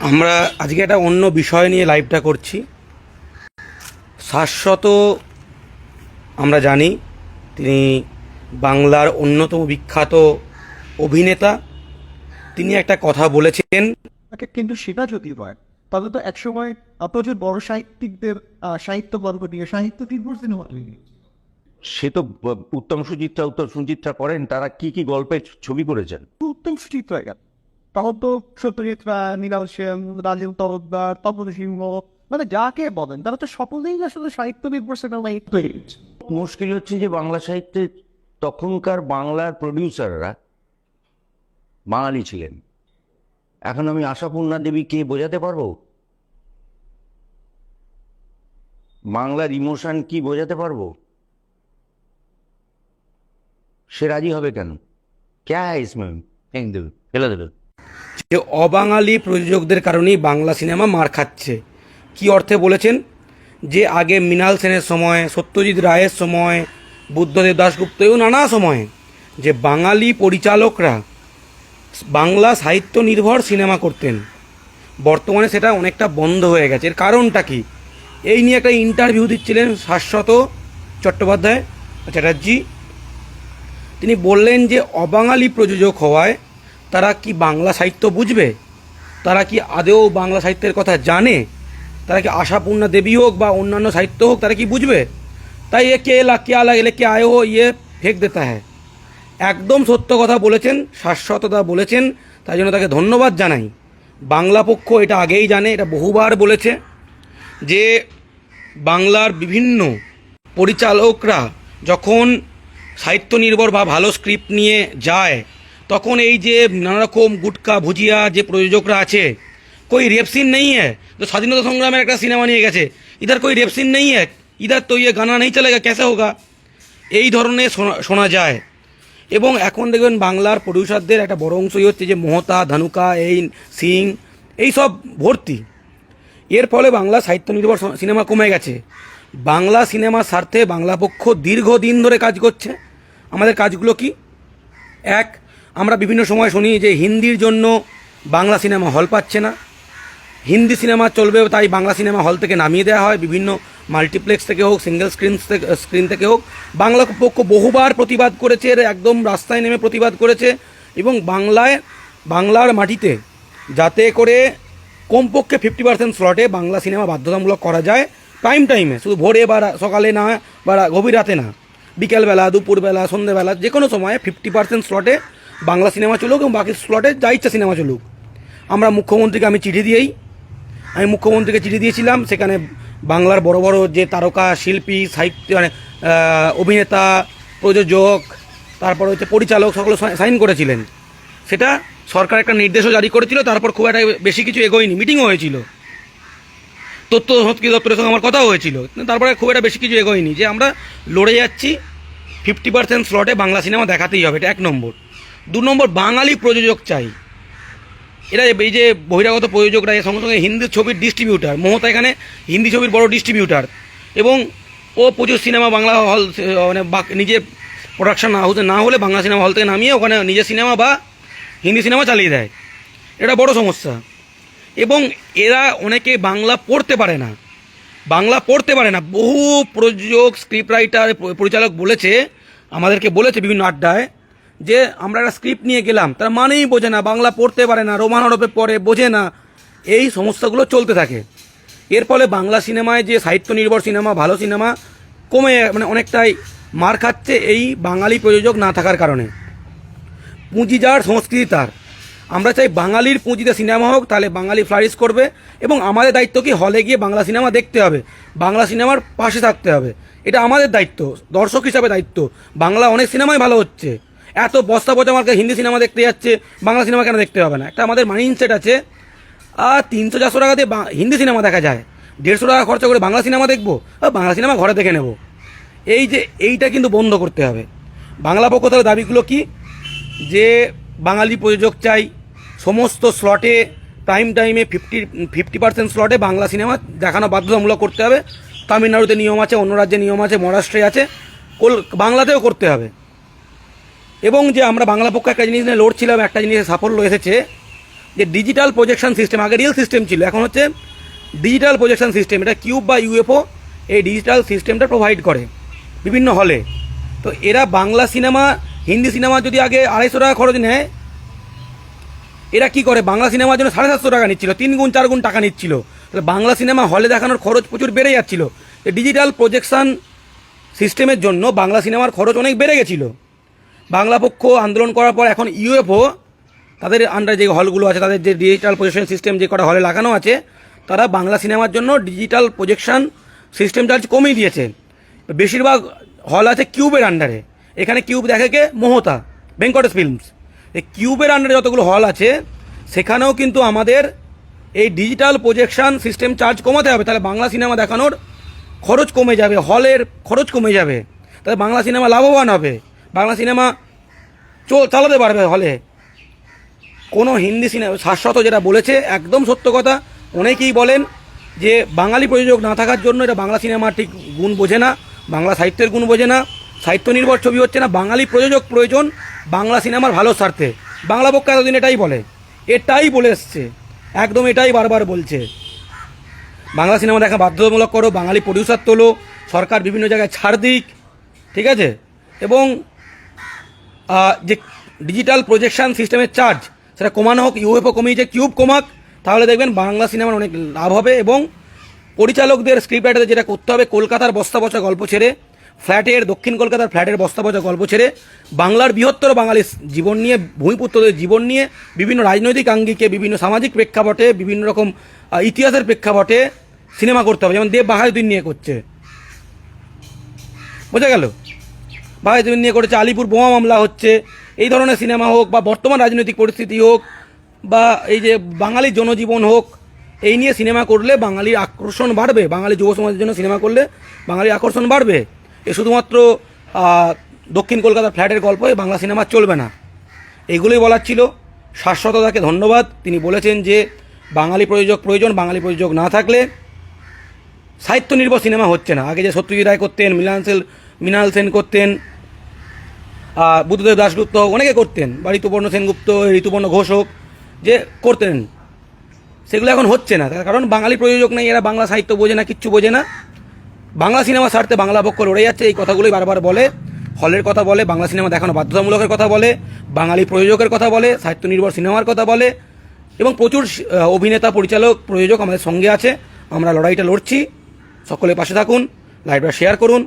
আমরা আজকে একটা অন্য বিষয় নিয়ে লাইভটা করছি। শাশ্বত আমরা জানি তিনি বাংলার অন্যতম বিখ্যাত অভিনেতা। তিনি একটা কথা বলেছেন। তাকে কিন্তু সেটা যদি হয় তবে তো একসময় প্রচুর বড় সাহিত্যিকদের সাহিত্য গল্প নিয়ে সাহিত্য সিনেমা তৈরি সে তো উত্তম সুচিত্রা উত্তম সুচিত্রা করেন তারা কি কি গল্পের ছবি করেছেন? উত্তম সুচিত্রা গেল। তখন তো সত্যজিৎ মৃণাল সেন রাজীব তরফদার তপন সিংহ মানে যাকে বলেন তারা তো সকলেই আসলে সাহিত্য সিনেমা তৈরি মুশকিল হচ্ছে যে বাংলা সাহিত্যে তখনকার বাংলার প্রডিউসাররা বাঙালি ছিলেন। এখন আমি আশাপূর্ণা দেবীকে বোঝাতে পারব? বাংলার ইমোশন কি বোঝাতে পারব? সে রাজি হবে কেন? ক্যা হ্যায় ইসমে? ফেলে দেবে। যে অবাঙালি প্রযোজকদের কারণেই বাংলা সিনেমা মার খাচ্ছে। কি অর্থে বলেছেন? যে আগে মৃণাল সেনের সময়, সত্যজিৎ রায়ের সময়, বুদ্ধদেব দাশগুপ্ত এবং নানা সময়ে যে বাঙালি পরিচালকরা বাংলা সাহিত্য নির্ভর সিনেমা করতেন। বর্তমানে সেটা অনেকটা বন্ধ হয়ে গেছে। এর কারণটা কি? এই নিয়ে একটা ইন্টারভিউ দিচ্ছিলেন শাশ্বত চট্টোপাধ্যায় চ্যাটার্জি তিনি বললেন যে অবাঙালি প্রযোজক হওয়ায় তারা কি বাংলা সাহিত্য বুঝবে? তারা কি আদেও বাংলা সাহিত্যের কথা জানে? তারা কি আশাপূর্ণা দেবী হোক বা অন্যান্য সাহিত্য হোক, তারা কি বুঝবে? তাই এ কে লা কে আলা এলে কে আয় হো ইয়ে ফেক দেতা হ্যায়। একদম সত্য কথা বলেছেন, শাশ্বততা বলেছেন, তাই জন্য তাকে ধন্যবাদ জানাই। বাংলা পক্ষ এটা আগেই জানে, এটা বহুবার বলেছে যে বাংলার বিভিন্ন পরিচালকরা যখন সাহিত্য নির্ভর বা ভালো স্ক্রিপ্ট নিয়ে যায় তখন এই যে নানা রকম গুটকা ভুজিয়া যে প্রযোজকরা আছে, কই রেপ সিন নেই হ্যাঁ তো স্বাধীনতা সংগ্রামের একটা সিনেমা নিয়ে গেছে। ইধার কই রেপ সিন নেই হ্যাঁ ইধার তো ইয়ে গানা নেই চলেগা ক্যাসে হোগা? এই ধরনের শোনা- শোনা যায়। এবং এখন দেখবেন বাংলার প্রডিউসারদের একটা বড় অংশই হচ্ছে যে মহতা ধানুকা, এই সিং, এই সব ভর্তি। এর ফলে বাংলা সাহিত্য নির্ভর সিনেমা কমে গেছে। বাংলা সিনেমার স্বার্থে বাংলা পক্ষ দীর্ঘদিন ধরে কাজ করছে। আমাদের কাজগুলো কি? এক আমরা বিভিন্ন সময় শুনি যে হিন্দির জন্য বাংলা সিনেমা হল পাচ্ছে না। হিন্দি সিনেমা চলবে তাই বাংলা সিনেমা হল থেকে নামিয়ে দেওয়া হয়। বিভিন্ন মাল্টিপ্লেক্স থেকে হোক, সিঙ্গেল স্ক্রিন স্ক্রিন থেকে হোক। বাংলা পক্ষ বহুবার প্রতিবাদ করেছে, এর একদম রাস্তায় নেমে প্রতিবাদ করেছে এবং বাংলায়, বাংলার মাটিতে যাতে করে কমপক্ষে ফিফটি পার্সেন্ট স্লটে বাংলা সিনেমা বাধ্যতামূলক করা যায় প্রাইম টাইমে শুধু ভোরে বা সকালে না বা গভীর রাতে না। বিকেলবেলা, দুপুরবেলা সন্ধ্যেবেলা যে কোনো সময়ে ফিফটি পার্সেন্ট স্লটে বাংলা সিনেমা চলুক এবং বাকি স্লটে যা ইচ্ছা সিনেমা চলুক। আমরা মুখ্যমন্ত্রীকে আমি চিঠি দিয়েই, আমি মুখ্যমন্ত্রীকে চিঠি দিয়েছিলাম, সেখানে বাংলার বড় বড় যে তারকা, শিল্পী, সাহিত্য মানে অভিনেতা, প্রযোজক, তারপর হচ্ছে পরিচালক, সকলে সাইন করেছিলেন। সেটা সরকার একটা নির্দেশও জারি করেছিল, তারপর খুব একটা বেশি কিছু এগোয়নি মিটিংও হয়েছিল। তথ্য সংস্কৃতি দপ্তরের সঙ্গে আমার কথাও হয়েছিল, তারপরে খুব একটা বেশি কিছু এগোয়নি, যে আমরা লড়ে যাচ্ছি ফিফটি পার্সেন্ট স্লটে বাংলা সিনেমা দেখাতেই হবে, এটা এক নম্বর। দু নম্বর বাঙালি প্রযোজক চাই। এরা এই যে বহিরাগত প্রযোজকরা, এর সঙ্গে সঙ্গে হিন্দি ছবির ডিস্ট্রিবিউটার মমতা এখানে হিন্দি ছবির বড় ডিস্ট্রিবিউটার এবং ও প্রচুর সিনেমা বাংলা হল মানে নিজের প্রোডাকশন না হতে না হলে বাংলা সিনেমা হল থেকে নামিয়ে ওখানে নিজের সিনেমা বা হিন্দি সিনেমা চালিয়ে দেয়। এটা বড় সমস্যা। এবং এরা অনেকে বাংলা পড়তে পারে না। বাংলা পড়তে পারে না। বহু প্রযোজক স্ক্রিপ্ট রাইটার পরিচালক বলেছে, আমাদেরকে বলেছে বিভিন্ন আড্ডায় যে আমরা একটা স্ক্রিপ্ট নিয়ে গেলাম, তার মানেই বোঝে না, বাংলা পড়তে পারে না, রোমান হরফে পড়ে, বোঝে না। এই সমস্যাগুলো চলতে থাকে। এর ফলে বাংলা সিনেমায় যে সাহিত্য নির্ভর সিনেমা, ভালো সিনেমা, কমে মানে অনেকটাই মার খাচ্ছে এই বাঙালি প্রযোজক না থাকার কারণে। পুঁজি যার, সংস্কৃতি তার। আমরা চাই বাঙালির পুঁজিতে সিনেমা হোক, তাহলে বাঙালি ফ্লারিশ করবে এবং আমাদের দায়িত্ব কি? হলে গিয়ে বাংলা সিনেমা দেখতে হবে। বাংলা সিনেমার পাশে থাকতে হবে। এটা আমাদের দায়িত্ব, দর্শক হিসাবে দায়িত্ব। বাংলা অনেক সিনেমাই ভালো হচ্ছে। এত বস্তা পচা আমাকে হিন্দি সিনেমা দেখতে যাচ্ছে, বাংলা সিনেমা কেন দেখতে হবে না? একটা আমাদের মাইন্ডসেট আছে, আর তিনশো চারশো টাকা দিয়ে হিন্দি সিনেমা দেখা যায়। দেড়শো টাকা খরচা করে বাংলা সিনেমা দেখব, আর বাংলা সিনেমা ঘরে দেখে নেব। এই যে, এইটা কিন্তু বন্ধ করতে হবে। বাংলা পক্ষ তাহলে দাবিগুলো কি? যে বাঙালি প্রযোজক চাই, সমস্ত স্লটে টাইম টাইমে ফিফটি ফিফটি পার্সেন্ট স্লটে বাংলা সিনেমা দেখানো বাধ্যতামূলক করতে হবে। তামিলনাড়ুতে নিয়ম আছে, অন্য রাজ্যে নিয়ম আছে, মহারাষ্ট্রে আছে বাংলাতেও করতে হবে। এবং যে আমরা বাংলা পক্ষে একটা জিনিস নিয়ে লড়ছিলাম, একটা জিনিসে সাফল্য এসেছে, যে ডিজিটাল প্রজেকশন সিস্টেম আগে রিয়েল সিস্টেম ছিল, এখন হচ্ছে ডিজিটাল প্রজেকশন সিস্টেম এটা কিউব বা ইউএফও এই ডিজিটাল সিস্টেমটা প্রোভাইড করে বিভিন্ন হলে তো এরা বাংলা সিনেমা হিন্দি সিনেমা যদি আগে আড়াইশো টাকা খরচ নেয়, এরা কি করে? বাংলা সিনেমার জন্য সাড়ে সাতশো টাকা নিচ্ছিল, তিন গুণ, চার গুণ টাকা নিচ্ছিল। তাহলে বাংলা সিনেমা হলে দেখানোর খরচ প্রচুর বেড়ে যাচ্ছিল। ডিজিটাল প্রজেকশন সিস্টেমের জন্য বাংলা সিনেমার খরচ অনেক বেড়ে গেছিল। বাংলা পক্ষ আন্দোলন করার পর এখন ইউএফও, তাদের আন্ডারে যে হলগুলো আছে, তাদের যে ডিজিটাল প্রজেকশন সিস্টেম যে কটা হলে লাগানো আছে, তারা বাংলা সিনেমার জন্য ডিজিটাল প্রজেকশন সিস্টেম চার্জ কমিয়ে দিয়েছে। বেশিরভাগ হল আছে কিউবের আন্ডারে এখানে কিউব দেখে কে? মোহতা ভেঙ্কটেশ ফিল্মস এই কিউবের আন্ডারে যতগুলো হল আছে, সেখানেও কিন্তু আমাদের এই ডিজিটাল প্রজেকশন সিস্টেম চার্জ কমাতে হবে। তাহলে বাংলা সিনেমা দেখানোর খরচ কমে যাবে হলের খরচ কমে যাবে। তাহলে বাংলা সিনেমা লাভবান হবে। বাংলা সিনেমা চল চালাতে পারবে হলে। কোনো হিন্দি সিনেমা শাশ্বত যেটা বলেছে, একদম সত্য কথা, অনেকেই বলেন যে বাঙালি প্রযোজক না থাকার জন্য এটা বাংলা সিনেমার ঠিক গুণ বোঝে না, বাংলা সাহিত্যের গুণ বোঝে না, সাহিত্য নির্ভর ছবি হচ্ছে না, বাঙালি প্রযোজক প্রয়োজন বাংলা সিনেমার ভালো স্বার্থে। বাংলা পক্ষ এতদিন এটাই বলে এটাই বলে এসছে, একদম এটাই বারবার বলছে। বাংলা সিনেমা দেখা বাধ্যতামূলক করো, বাঙালি প্রডিউসার তোলো, সরকার বিভিন্ন জায়গায় ছাড় দিক, ঠিক আছে? এবং যে ডিজিটাল প্রজেকশন সিস্টেমের চার্জ সেটা কমানো হোক ইউএফও কমিয়েছে কিউব কমাক, তাহলে দেখবেন বাংলা সিনেমার অনেক লাভ হবে এবং পরিচালকদের স্ক্রিপ্ট রাইটারদের যেটা করতে হবে, কলকাতার বস্তা পচা গল্প ছেড়ে ফ্ল্যাটের দক্ষিণ কলকাতার ফ্ল্যাটের বস্তা পচা গল্প ছেড়ে, বাংলার বৃহত্তর বাঙালি জীবন নিয়ে, ভূমিপুত্রদের জীবন নিয়ে, বিভিন্ন রাজনৈতিক আঙ্গিকে, বিভিন্ন সামাজিক প্রেক্ষাপটে, বিভিন্ন রকম ইতিহাসের প্রেক্ষাপটে সিনেমা করতে হবে। যেমন দেব বাহাদুর নিয়ে করছে। বোঝা গেল? বাহাদুর নিয়ে করেছে আলিপুর বোমা মামলা হচ্ছে। এই ধরনের সিনেমা হোক বা বর্তমান রাজনৈতিক পরিস্থিতি হোক বা এই যে বাঙালি জনজীবন হোক, এই নিয়ে সিনেমা করলে বাঙালির আকর্ষণ বাড়বে। বাঙালি যুব সমাজের জন্য সিনেমা করলে বাঙালির আকর্ষণ বাড়বে। এ শুধুমাত্র দক্ষিণ কলকাতার ফ্ল্যাটের গল্পে বাংলা সিনেমা চলবে না। এইগুলোই বলার ছিল। শাশ্বততাকে ধন্যবাদ। তিনি বলেছেন যে, বাঙালি প্রযোজক প্রয়োজন, বাঙালি প্রযোজক না থাকলে সাহিত্য নির্ভর সিনেমা হচ্ছে না। আগে যে সত্যজিৎ রায় করতেন মৃণাল মৃণাল সেন করতেন বুদ্ধদেব দাশগুপ্ত অনেকে করতেন, বা ঋতুপর্ণ সেনগুপ্ত, ঋতুপর্ণ ঘোষ হোক, যে করতেন। সেগুলো এখন হচ্ছে না। কারণ বাঙালি প্রযোজক নেই, এরা বাংলা সাহিত্য বোঝে না, কিচ্ছু বোঝে না। বাংলা সিনেমা ছাড়তে বাংলা পক্ষ লড়ে যাচ্ছে, এই কথাগুলোই বারবার বলে। হলের কথা বলে, বাংলা সিনেমা দেখানো বাধ্যতামূলকের কথা বলে, বাঙালি প্রযোজকের কথা বলে সাহিত্য নির্ভর সিনেমার কথা বলে, এবং প্রচুর অভিনেতা, পরিচালক, প্রযোজক আমাদের সঙ্গে আছে। আমরা লড়াইটা লড়ছি। সকলে পাশে থাকুন, লাইভটা শেয়ার করুন।